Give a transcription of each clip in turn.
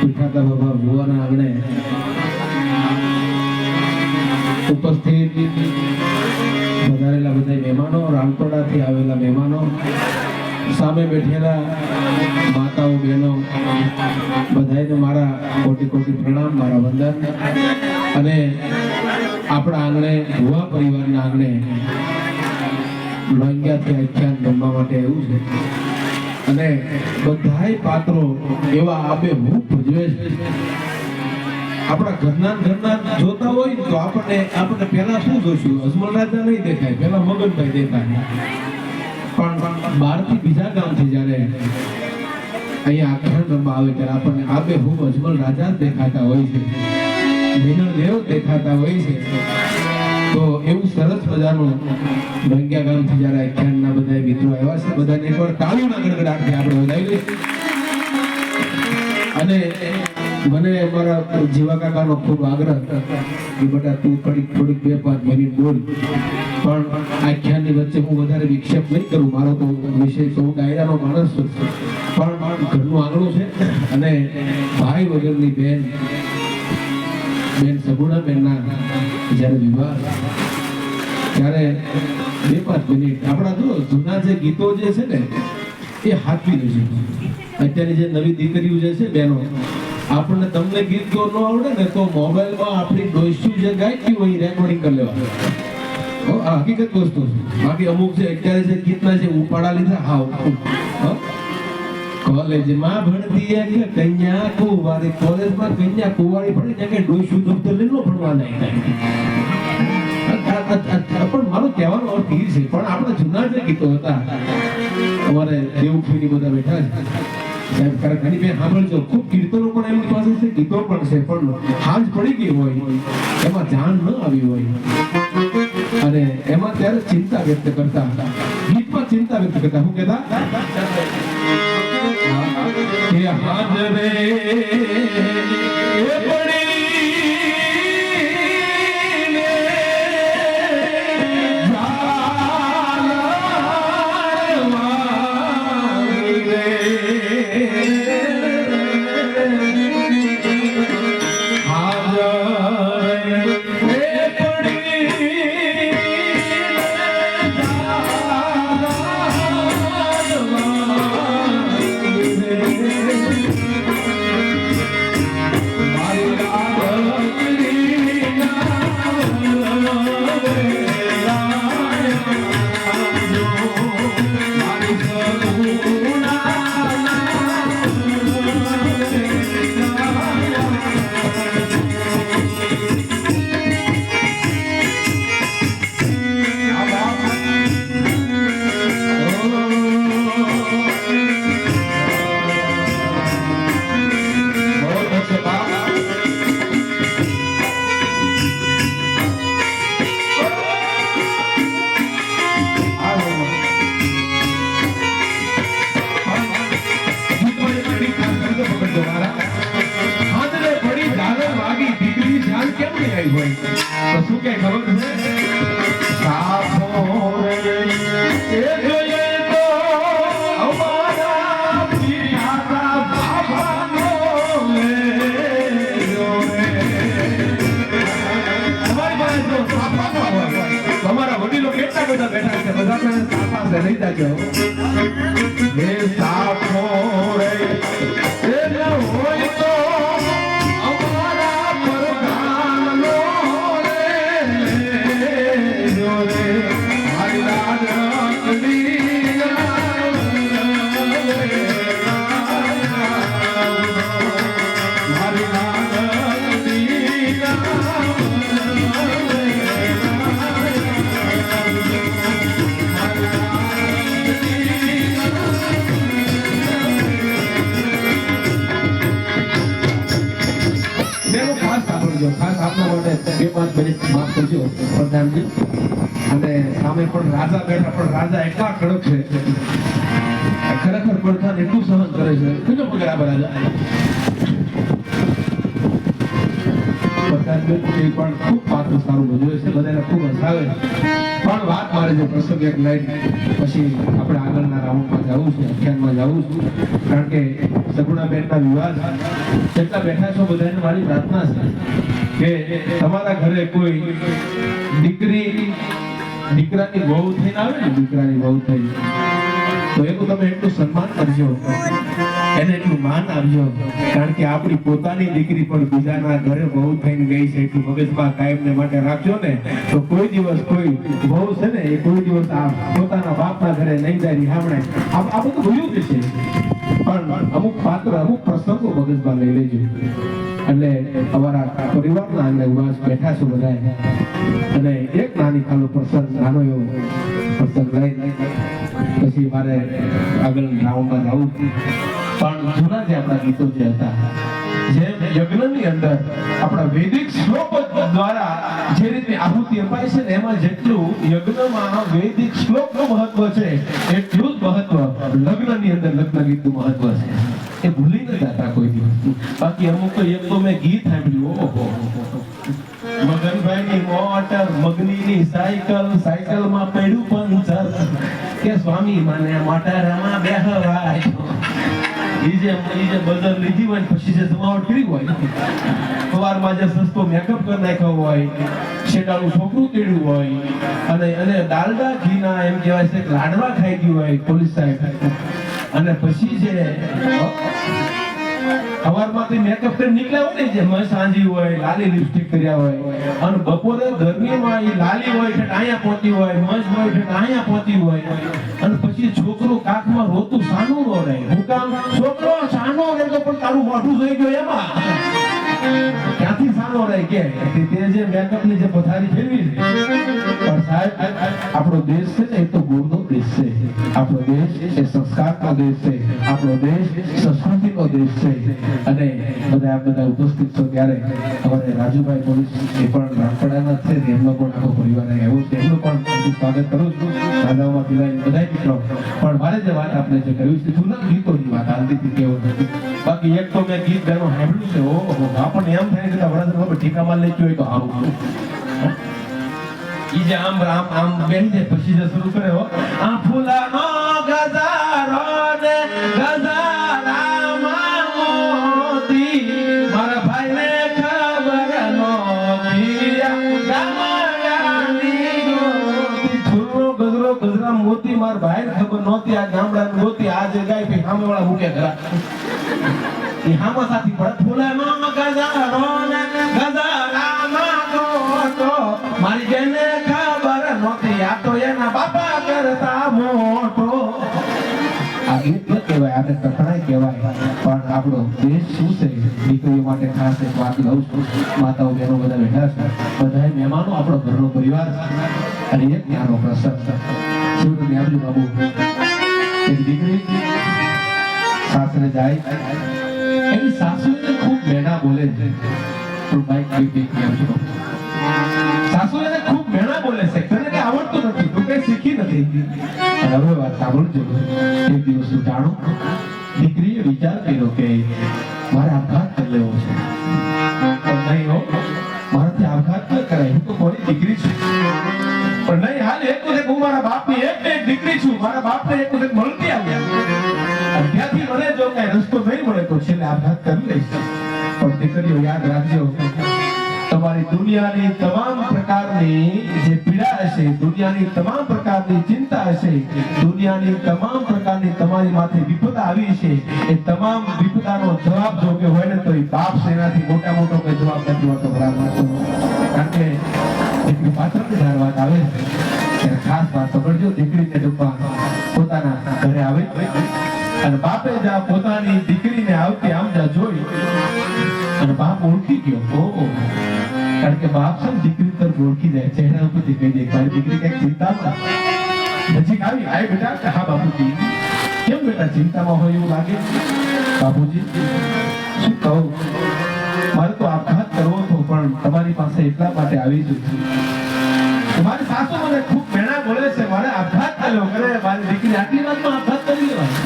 પીઠાતા બાબા ભુવાના આંગણે ઉપસ્થિત વધારેલા બધા મહેમાનો રામપરાથી આવેલા મહેમાનો, સામે બેઠેલા માતાઓ બહેનો બધાને મારા કોટી કોટી પ્રણામ મારા વંદન. અને આપણા આંગણે ભુવા પરિવારના આંગણે લોંગ્યાથી આખ્યાન રમવા માટે આવ્યું છે. અને બધાય પાત્રો એવા આબે હું ભજવે છે. આપણા ઘરના ઘરના જોતા હોય તો આપણને આપણને પહેલા શું જોશું અજમલ રાજા નહીં દેખાય, પહેલા મગનભાઈ દેખાય. પણ બહારથી બીજા ગામથી જ્યારે અહીંયા આખ્યાન રમવા આવે ત્યારે આપણને આબે હું અજમલ રાજા દેખાતા હોય છે. મિનળ દેવ દેખાતા હોય છે. તો એવું સરસ મજાનું ભંગ્યા ગામથી જ્યારે આખ્યાનના બધા મિત્રો આવ્યા છે, બધાને એકવાર તાળીઓના ગડગડાટથી આપણે વધાવી અને મને અમારા જીવા કાકાનો ખૂબ આગ્રહ કે બેટા તું થોડીક થોડીક બે, પાંચ મિનિટ બોલ. પણ આખ્યાનની વચ્ચે હું વધારે વિક્ષેપ નહીં કરું, મારો તો વિષય તો હું ડાયરાનો માણસ છું. પણ ઘરનું આંગણું છે અને ભાઈ વગરની બેન બેન સગુણા બેનના જ્યારે વિવાહ ત્યારે બે પાંચ મિનિટ. આપણા જો જૂના જે ગીતો જે છે ને, એ હાથવી છે અત્યારની જે નવી દીકરીઓ જે છે બેનો આપણને તમને ગીત જો ન આવડે ને, તો મોબાઈલમાં આપણી ડોસ્યુ જે ગાઈતી હોય રેકોર્ડિંગ કરી લેવા આ હકીકત વસ્તુ છે. બાકી અમુક છે અત્યારે જે ગીતના જે ઉપાડા લીધા, હો? કોલેજમાં ભણતી એક કન્યા કુંવારી. કોલેજમાં કન્યા કુંવારી ભણી ત્યાં કે ડોસ્યુ દુઃખ ન ભણવા જાય પણ મારો કહેવાનો અર્થ એ છે, પણ આપણા જૂના જે ગીતો હતા. અમારે દેવફુની બધા બેઠા છે. સાહેબ, ખરેખર ઘણી બેન સાંભળજો. ખૂબ કીર્તનો પણ એમની પાસે છે, ગીતો પણ છે, પણ હાજ પડી ગઈ હોય. એમાં ધ્યાન ન આવી હોય. અને એમાં ત્યારે ચિંતા વ્યક્ત કરતા હતા. ગીતમાં ચિંતા વ્યક્ત કરતા શું કહેતા? કે હાજરે શું કે ખબર છે એ જોઈએ તો અમારા પિયાતા બાબાનો લેરો રે. અમારી પાસે જો સાફા ન હોય, તો અમારા વડીલો કેટલા બધા બેઠા છે બધા પાસે નહીં છે પાંચ મિનિટ માફ કરજો, પ્રધાનજી. અને સામે પણ રાજા બેઠા, પણ રાજા એટલા કડક છે ખરેખર પ્રધાન એટલું સહન કરે છે. કેટલો પગાર પ્રધાન પણ ખૂબ પાત્ર સારું ભજવે છે, બધાને ખૂબ હસાવે. પણ વાત મારે જે એક લાઈન. પછી આપણે આગળના રાઉન્ડમાં જવું છે અખ્યાનમાં જવું છું. કારણ કે સગુણાબેનના વિવાહ છે. જેટલા બેઠા છો બધાને મારી પ્રાર્થના છે. કે તમારા ઘરે કોઈ દીકરી, દીકરાની વહુ થઈને આવે ને, દીકરાની વહુ થઈ તો એનું તમે એટલું સન્માન કરજો. એને એટલું માન આપજો. કારણ કે આપણી પોતાની દીકરી પણ બીજાના ઘરે બહુ થઈને ગઈ છે, એટલું મગજમાં કાયમને માટે રાખજો ને. તો કોઈ દિવસ કોઈ બહુ છે ને, એ કોઈ દિવસ આ પોતાના બાપના ઘરે નહીં જાય રિહામણે આ આ બધું ભૂલ્યું જ છે. પણ અમુક પાત્ર, અમુક પ્રસંગો મગજમાં લઈ લેજો. એટલે અમારા પરિવારના આંગણે ઉવાસ બેઠા છું બધા અને એક નાની ખાલો પ્રસંગ, નાનો એવો પ્રસંગ લઈ પછી મારે આગળ રાઉન્ડમાં જવું. પણ જૂના જે આપણા ગીતો જે હતા, જેમ યજ્ઞની અંદર આપણા વૈદિક શ્લોક દ્વારા જે રીતે આહુતિ અપાય છે ને, એમાં જેટલું યજ્ઞમાં વૈદિક શ્લોકનું મહત્વ છે, એટલું જ મહત્વ લગ્નની અંદર લગ્ન ગીતનું મહત્વ છે. એ ભૂલી ન જતા કોઈ દિવસ. બાકી અમુક એક તો મેં ગીત સાંભળ્યું, ઓહો. મગનભાઈની મોટર, મગનીની સાયકલ, સાયકલમાં પડ્યું પંચર કે સ્વામી, મને મોટરમાં બેહવાય. ઈ જે બદલ લીધી હોય પછી જે જમાવટ કરી હોય, સવારમાં જે સસ્તો મેકઅપ કરી નાખ્યો હોય શેટાળું છોકરું તેડ્યું હોય, અને અને ડાલડા ઘીના એમ કહેવાય છે લાડવા ખાઈ ગયું હોય પોલીસ સાહેબ. અને પછી જે સવારમાંથી મેકઅપ કરી નીકળ્યા હોય ને, જે મસ્ત સાંજી હોય, લાલી લિપસ્ટિક કર્યા હોય. અને બપોરે ગરમીમાં એ લાલી હોય છે અહીંયા પહોંચી હોય, મસ્ત હોય છે અહીંયા પહોંચી હોય. અને પછી છોકરો કાખમાં રોતું સાનું રો રહે. હું કામ, છોકરો સાનો રહે તો પણ તારું મોઢું જોઈ ગયો એમાં. ક્યાંથી સારો રહે કે? તે જે મેકઅપની જે પથારી ફેરવી છે. પણ સાહેબ આપણો દેશ છે ને, એ તો ગુણનો દેશ છે. આપણો દેશ એ સંસ્કારનો દેશ છે. આપણો દેશ સંસ્કૃતિનો દેશ છે. અને બધા બધા ઉપસ્થિત છો ત્યારે અમારે રાજુભાઈ પોલીસ એ પણ રામપડાના છે એમનો પણ આખો પરિવાર આવ્યો છે. પણ સ્વાગત કરું છું. રાજાઓમાં પીલાય બધા મિત્રો. પણ મારે જે વાત આપણે જે કર્યું છે, જૂના ગીતોની વાત આંતિથી કેવો નથી. બાકી એક તો મેં ગીત ગાયનું સાંભળ્યું છે, ઓહો આપણને એમ થાય કે વડાસર ઠીકામાં લઈ ગયો હોય તો સારું ઈ જે આમ આમ આમ બેસી જાય પછી જે શરૂ કરે હો. આ ફૂલાનો ગજારો ને ગજારામાં મોતી. ગજરો મોતી. માર ભાઈ ખબર નહોતી. આ ગામડા મોતી આજે ગાય પી સામેવાળા મૂકે ઘરા. હામા સાથી પડે ફૂલાનો ગજારો, ને ગજારામાં ગોતો મારી બેને ખબર નહોતી, આ તો એના બાપા કરતા મોટો. આ ગીત ન કહેવાય, આને કથાય કહેવાય. પણ આપણો દેશ શું છે? દીકરીઓ માટે ખાસ એક વાત લઉં છું. માતાઓ, બહેનો બધા બેઠા છે બધા મહેમાનો, આપણો ઘરનો પરિવાર. છે અને એક ત્યાંનો પ્રસંગ. છે શિવને આપજો બાબુ? એક દીકરી સાસરે જાય. સાસુ ખૂબ મેણા બોલે છે પણ બાઈક બી બી કેમ છો સાસુ ખૂબ મેણા બોલે છે તને કે આવડતું નથી તું કઈ શીખી નથી હવે વાત સાંભળજો એક દિવસ હું જાણું દીકરીએ વિચાર કર્યો કે મારે આપઘાત કરી લેવો છે પણ નહીં હો મારાથી આપઘાત ન કરાય હું તો કોની દીકરી છું પણ નહીં હાલ એક વખત હું મારા બાપની એક યાદ રાખજો. તમારી દુનિયાની તમામ પ્રકારની જે પીડા હશે, દુનિયાની તમામ પ્રકારની ચિંતા હશે, દુનિયાની તમામ પ્રકારની તમારી માથે વિપદા આવી છે એ તમામ વિપદાનો જવાબ જો કે હોય ને, તો એ બાપ સેનાથી મોટા મોટો કોઈ જવાબ નથી હોતો, બરાબર કારણ કે દીકરી પાછળથી જાણ વાત આવે, ત્યારે ખાસ વાત સાંભળજો દીકરીને ડૂબવા પોતાના ઘરે આવે, અને બાપે જ્યાં ગયો કારણ કે બાપ છે દીકરી તરફ ઓળખી જાય, ચહેરા ઉપર દીકરી દે મારી દીકરી કંઈક ચિંતામાં નજીક આવી, આય બેટા હા બાપુજી. કેમ બેટા, ચિંતામાં હોય એવું લાગે? બાપુજી, શું કહું? મારે તો આપઘાત કરવો હતો, પણ તમારી પાસે એટલા માટે આવી છું મારી સાસુ મને ખૂબ મેણા બોલે છે, મારે આપઘાત થયો. કરે મારી દીકરી આટલી વાતમાં આપઘાત કરી લેવાય.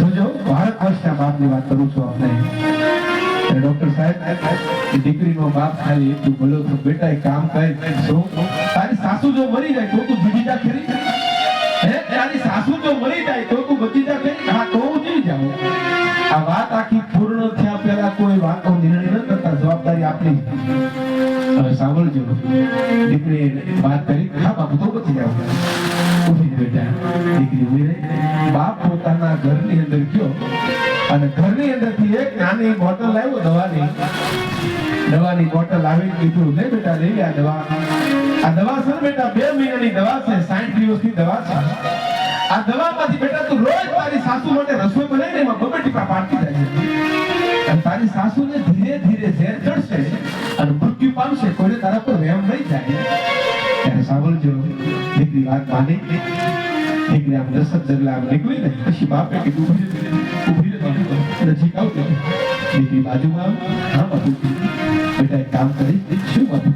જોજો ભારત વર્ષના બાપની વાત કરું છું આપણે દીકરીનો બાપ ખાલી એટલું બોલ્યો તો બેટા એક કામ કર તારી સાસુ જો મરી જાય તો તું જીવી જા ખરી હે? તારી સાસુ જો મરી જાય તો તું બચી જા ખરી હા, તો હું જીવી જાઉં. આ વાત આખી પૂર્ણ થયા પહેલા કોઈ વાતનો નિર્ણય ન કરતા. જવાબદારી આપણી હવે સાંભળજો. દીકરી વાત કરી, હા બાપુ, તો બચી જાવ પોતાના ઘરની અંદર ગયો અને ઘરની એક નાની બોટલ લાવ્યો દવાની. દવાની બોટલ આવી કીધું. લે બેટા, લઈ લે આ દવા. આ દવા છે બેટા, બે મહિનાની દવા છે 60 દિવસની દવા છે. આ દવામાંથી બેટા તું રોજ તારી સાસુ માટે રસોઈ બનાવીને એમાં બબે ટીપા પાડતી જાય અને તારી સાસુને ધીરે ધીરે ઝેર ચડશે અને મૃત્યુ પામશે, કોઈને તારા પર રહેમ નહીં જાય ત્યારે સાંભળજો, દીકરી વાત માની દીકરી આમ દસ જગલા આમ નીકળી ને પછી બાપે કીધું નજીક આવજો. દીકરી બાજુમાં આમ હા શું બાપુ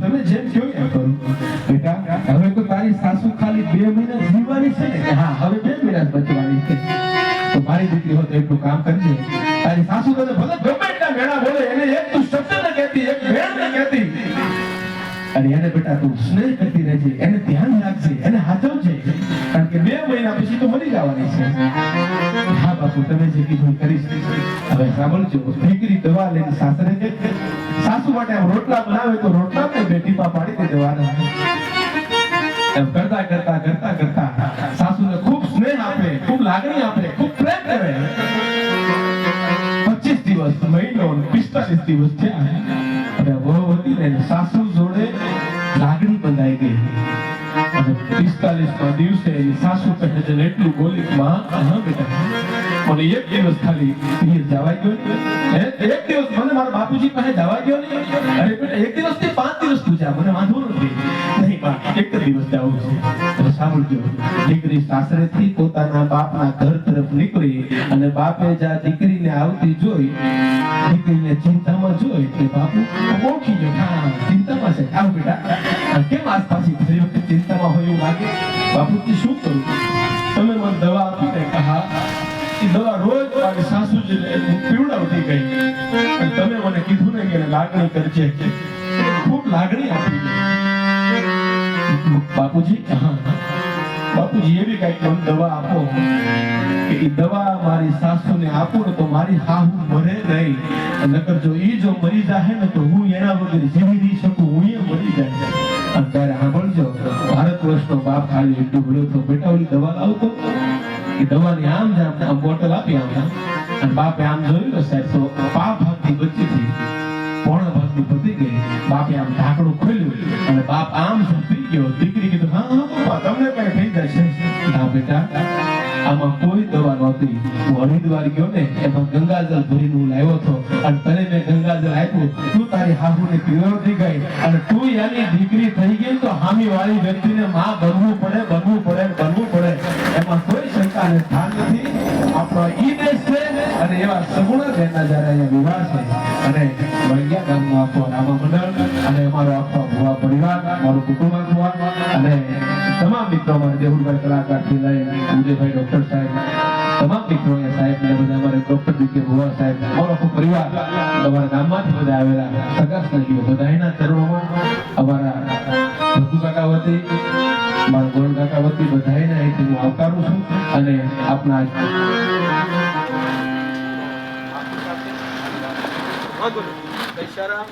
તારી સાસુ હોય એને એક તું અને એને બેટા તું સ્નેહ કરતી રહેજે, એને ધ્યાન રાખજે, એને હાચવજે કારણ કે બે મહિના પછી તો મરી જવાની છે. હા બાપુ, તમે જે કીધું કરીશ. હવે સાંભળજો દીકરી દવા લઈને સાસરે સાસુ માટે આમ રોટલા બનાવે તો રોટલા ને બેટીમાં પાડી દવાના. એમ કરતા કરતા કરતા કરતા સાસુને ખૂબ સ્નેહ આપે, ખૂબ લાગણી આપે, ખૂબ પ્રેમ કરે. પચીસ દિવસ, મહિનો પિસ્તાલીસ દિવસ થયા. અને વહુ હતી ને સાસુ જોડે લાગણી બંધાઈ ગઈ. અને પિસ્તાલીસ દિવસે સાસુ કહે છે એટલું બોલી, માં બેટા. મને એક દિવસ ખાલી પિયર જવા ગયો એક દિવસ મને મારા બાપુજી પાસે જવા ગયો નહીં અરે બેટા, એક દિવસથી પાંચ દિવસ તું મને વાંધો નથી નહીં બા એક દિવસ જવું છે. પોતાના બાપના ઘર તરફ નીકળી અને બાપે જ્યાં દીકરીને આવતી જોઈ, દીકરીને ચિંતામાં જોઈ ઓળખી ગયો હા, ચિંતામાં છે. કેમ આસપાસી ચિંતામાં હોય એવું લાગે, બાપુજી શું કરું તમે મને દવા આપી કઈ કે એ દવા રોજ મારી સાસુ પીવડાવતી ગઈ. અને તમે મને કીધું ને કે લાગણી કરજે ખૂબ લાગણી આપી બાપુજી, હા. બાપુજી, એવી કંઈક મને દવા આપો. કે એ દવા મારી સાસુને આપું ને તો મારી હાહુ મરે નહીં. નકર જો એ જો મરી જાહે ને તો હું એના વગર જીવી નહીં શકું. બાપ ખાલી એટલું બોલ્યો તો બેટા ઓલી દવા લાવતો. એ દવાની આમ જ આપણે આમ બોટલ આપી આમ. અને બાપે આમ જોયું ને સાહેબ, તો પાપ ભાગની બચી પોણા ભાગની પતી ગઈ. બાપે આમ ઢાંકણું ખોલ્યું અને બાપ આમ જ પી ગયો. દીકરી કીધું, હા હા તમને કઈ થઈ જશે ના, બેટા. આમાં કોઈ દવા નહોતી. હું હરિદ્વાર ગયો ને, એમાં ગંગાજળ ભરીને હું લાવ્યો હતો. અને તને મેં ગંગાજળ આપ્યું. તું તારી હાહુને પીવડાવતી ગઈ અને તું એની દીકરી થઈ ગઈ તો હામી વાળી વ્યક્તિને માં બનવું પડે બનવું પડે બનવું પડે. એમાં કોઈ શંકા ને સ્થાન નથી. આપણો ઈ દેશ છે અને એવા સગુણ બેનના જયારે અહીંયા વિવાહ છે. અને વૈયા ગામનો આખો રામા મંડળ અને અમારો આખો ભુવા પરિવાર મારું કુટુંબ અને તમામ મિત્રો અમારે દેવુભાઈ કલાકારથી લઈ ઉદયભાઈ ડોક્ટર સાહેબ, તમામ મિત્રો સાહેબ ને બધા અમારે ડોક્ટર બીકે ભુવા સાહેબ, અમારો આખો પરિવાર અમારા ગામમાંથી બધા આવેલા સગા સહયોગીઓ બધા એના ચરણોમાં, અમારા ભગુ કાકા વતી, મારા ગોળ કાકા વતી બધાને અહીંથી હું આવકારું છું અને આપના સારા?